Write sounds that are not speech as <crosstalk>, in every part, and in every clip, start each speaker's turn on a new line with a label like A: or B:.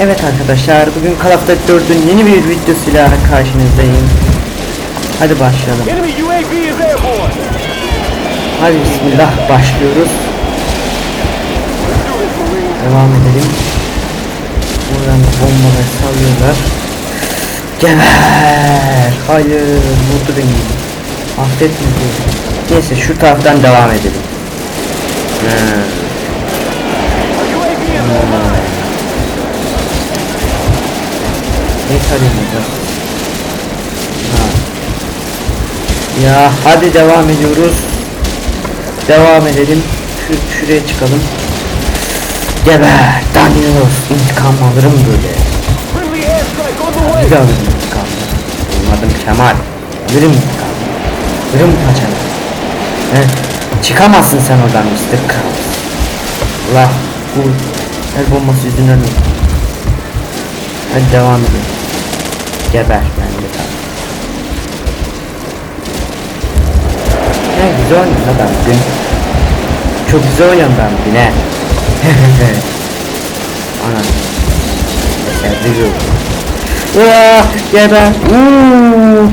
A: Evet arkadaşlar bugün Call of Duty 4'ün yeni bir videosuyla karşınızdayım. Hadi başlayalım. Hadi bismillah başlıyoruz. Devam edelim. Buradan bombalar sallıyorlar. Geber! Hayır vurdu beni. Affetmedi. Neyse şu taraftan devam edelim. Hmm. Hocam? Ha. Ya hadi devam ediyoruz. Devam edelim. Şu, şuraya çıkalım. Geber! Daniels! İntikam alırım böyle. Bir de alırım intikamı. Benim adım Kemal. Alırım intikamı. Alırım kaçarım. He? Çıkamazsın sen oradan Mr. Krabs. Allah bu el bombası yüzünden öldüm. Hadi devam edelim. Geber ben de tamam. Ne güzel lan ben bugün. Çok güzel oynuyorum ben bugün he. Ana. Mesela duruyor. Vaa geber. Uuu.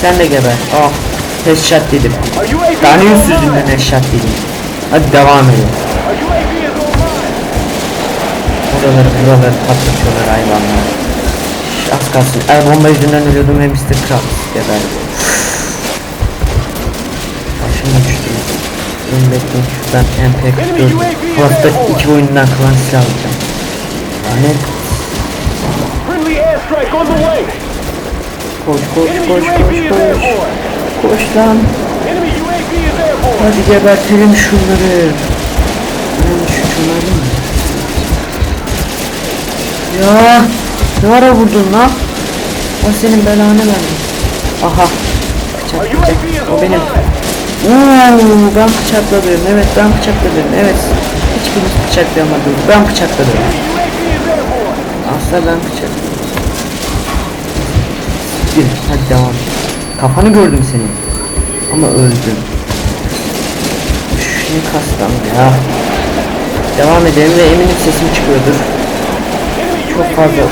A: Sen de geber. Ah. Headshot dedim.
B: Online.
A: yüzünden headshot dedim. Hadi devam edelim. Buraları buraları patlatıyorlar hayvanlar. Az kalsın. El bomba yüzünden ölüyordum ve Mr. Krabs geber. Başım uçtu. Bekleyin şuradan MP44 Hafta iki oyundan kalan silah alacağım. Lanet. Koş koş koş koş koş. Koş lan. Hadi gebertelim şunları. Ben şu şunları mı? Ya ne ara vurdun lan? O senin belanı verdi. Aha. Bıçak bıçak. O benim. Oo, ben bıçakladım. Evet ben bıçakladım. Evet. Hiçbiriniz bıçaklayamadınız. Ben bıçakladım. Asla ben bıçakladım. Gir. Hadi devam. Kafanı gördüm senin. Ama öldüm. Şunu kastam ya. Devam edelim ve eminim sesim çıkıyordur. Çok fazla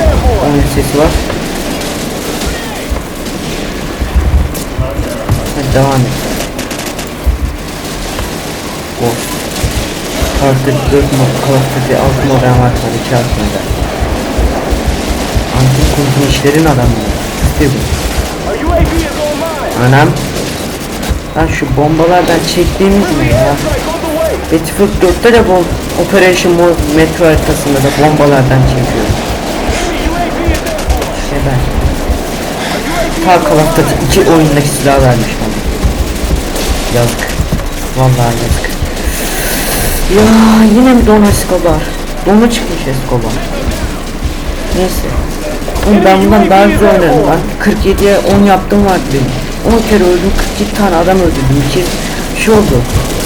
A: oyun sesi var. Hadi devam et. Ghost. Kartı 4 mod, Kartı 6 modern var tabii 2 alt modern. Antik kuntum işlerin adamı. İşte bu. Anam. Lan şu bombalardan çektiğimiz mi ya? Battlefield 4'te de bom Operation Metro haritasında da bombalardan çekiyor. Ben.
B: Online.
A: 2 oyundaki silah vermiş bana. Yazık. Vallahi yazık. Ya yine mi Don Escobar? Donu çıkmış Escobar. Neyse. Oğlum ben bundan daha güzel oynarım lan. 47'ye 10 yaptım vardı benim. 10 kere öldüm 47 tane adam öldürdüm. İki şey oldu.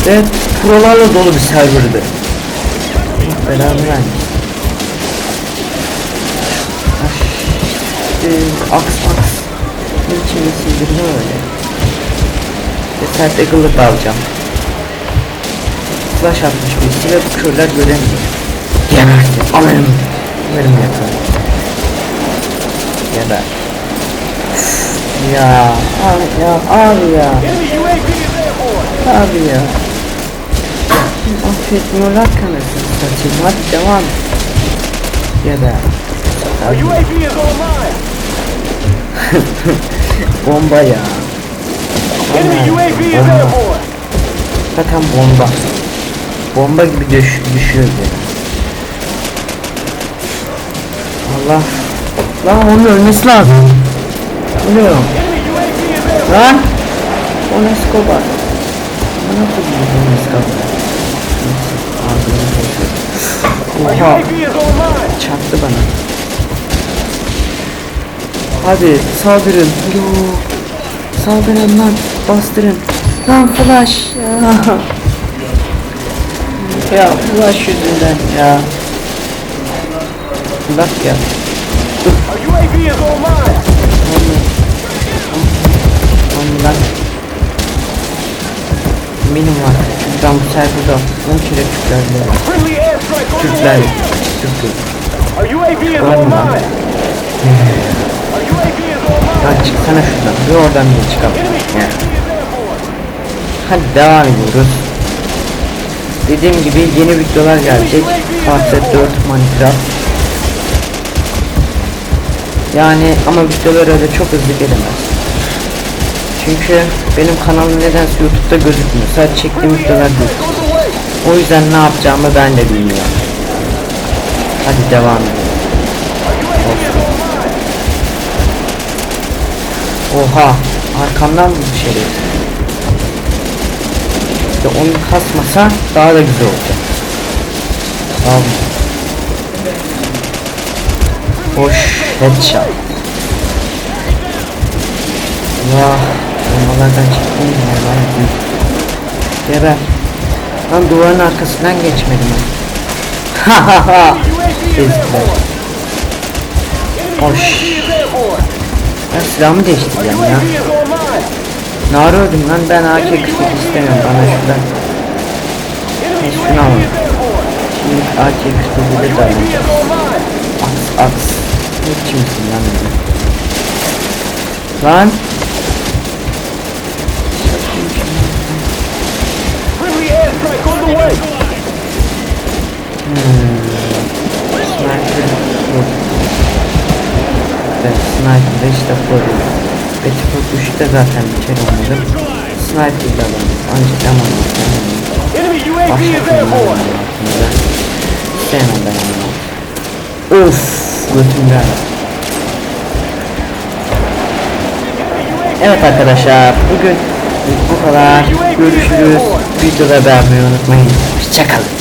A: Ve prolarla dolu bir serverdı. Belanı vermiş. E, aks aks. Ne nesildir ne öyle? Ve sert Eagle'ı da alacağım. Flash atmış birisi ve bu körler göremiyor. Gebersin. Alırım. Alırım yaparım. Geber. Ya abi ya abi ya abi ya. Affetmiyorlar kanasını satayım hadi devam. Geber.
B: Our UAV is online. <laughs>
A: Bomba ya.
B: İs
A: Bomba. Zaten bomba. Bomba gibi düş düşüyor. Allah. Lan onun ölmesi lazım. Ölüyor.
B: Enemy UAV is airborne.
A: Lan. O koyayım o Escobar. Neyse, ağzını
B: Our
A: kaçırdım. Oha. Çarptı bana. Hadi saldırın. Yo. Saldırın lan. Bastırın. Lan flash. Ya. <laughs> ya flash yüzünden ya. Bak ya. Lan. Benim var. Ben bu sayfada 10 kere Türklerle. Türkler. Türkler.
B: Our Our UAV is online.
A: Lan çıksana şuradan. Bir oradan bir çıkalım.
B: Airborne.
A: Hadi devam ediyoruz. Dediğim gibi yeni videolar gelecek. Parça 4 Minecraft. Yani ama videolar öyle çok hızlı gelemez. Çünkü benim kanalım nedense YouTube'da gözükmüyor. Sadece çektiğim videolar gözüküyor. O yüzden ne yapacağımı ben de bilmiyorum. Hadi devam edelim.
B: Our
A: Oha arkamdan mı dışarı? İşte onu kasmasa daha da güzel olacak. Tamam. Hoş headshot. Vah bombalardan çıktım ya büyük. Geber. Lan duvarın arkasından geçmedim ben. Ha ha ha. Hoş. Ben silahımı değiştireceğim ya.
B: UAV is online.
A: Nar öldüm lan ben AK 48 istemiyorum bana şuradan. Neyse, şunu alalım. Şimdi AK 48'de
B: UAV
A: dayanacağım.
B: is online.
A: Aks aks. Ne kimsin lan? Lan. Evet sniper işte koruyor. Battlefield 3'te zaten bir kere oynadım. Sniper ile alalım. Ancak aman aklınıza. Sevmem ben onu. Of götümden. Evet arkadaşlar bugün bu kadar. Görüşürüz. Videoda beğenmeyi unutmayın. Hoşçakalın.